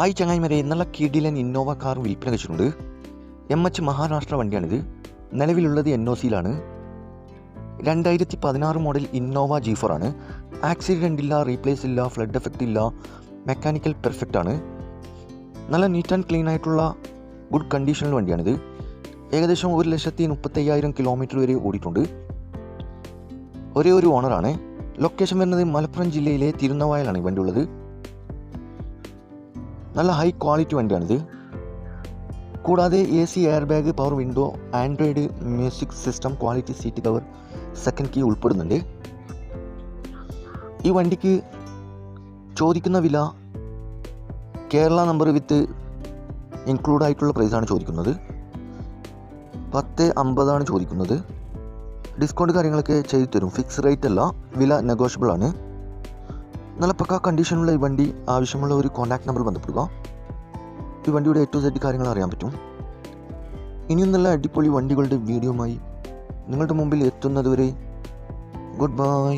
ആയി ചങ്ങായിമാരെ നല്ല കിഡിലൻ ഇന്നോവ കാർ വിൽപ്പന വെച്ചിട്ടുണ്ട്. എം എച്ച് മഹാരാഷ്ട്ര വണ്ടിയാണിത്. നിലവിലുള്ളത് എൻ ഒ സിയിലാണ് രണ്ടായിരത്തി പതിനാറ് മോഡൽ ഇന്നോവ ജി ഫോർ ആണ്. ആക്സിഡന്റ് ഇല്ല റീപ്ലേസ് ഇല്ല ഫ്ലഡ് എഫക്റ്റ് ഇല്ല മെക്കാനിക്കൽ പെർഫെക്റ്റ് ആണ്. നല്ല നീറ്റ് ആൻഡ് ക്ലീൻ ആയിട്ടുള്ള ഗുഡ് കണ്ടീഷനിൽ വണ്ടിയാണിത്. ഏകദേശം ഒരു ലക്ഷത്തി മുപ്പത്തയ്യായിരം കിലോമീറ്റർ വരെ ഓടിയിട്ടുണ്ട്. ഒരേ ഒരു ഓണറാണ് ലൊക്കേഷൻ വരുന്നത് മലപ്പുറം ജില്ലയിലെ തിരുനവായലാണ് ഈ വണ്ടി ഉള്ളത്. നല്ല ഹൈ ക്വാളിറ്റി വണ്ടിയാണിത്. കൂടാതെ A C air bag power window Android music system quality seat cover second key ഉൾപ്പെടുന്നുണ്ട്. ഈ വണ്ടിക്ക് ചോദിക്കുന്ന വില കേരള നമ്പർ വിത്ത് ഇൻക്ലൂഡ് ആയിട്ടുള്ള പ്രൈസാണ് ചോദിക്കുന്നത്. പത്ത് അമ്പതാണ് ചോദിക്കുന്നത്. ഡിസ്കൗണ്ട് കാര്യങ്ങളൊക്കെ ചെയ്തു തരും ഫിക്സ് റേറ്റ് അല്ല വില നെഗോഷ്യബിൾ ആണ്. നല്ല പക്ക കണ്ടീഷനുള്ള ഈ വണ്ടി ആവശ്യമുള്ള ഒരു കോൺടാക്ട് നമ്പർ ബന്ധപ്പെടുക. ഈ വണ്ടിയുടെ ഏറ്റവും സെറ്റ് കാര്യങ്ങൾ അറിയാൻ പറ്റും. ഇനിയും നല്ല അടിപൊളി വണ്ടികളുടെ വീഡിയോമായി നിങ്ങളുടെ മുമ്പിൽ എത്തുന്നതുവരെ ഗുഡ് ബൈ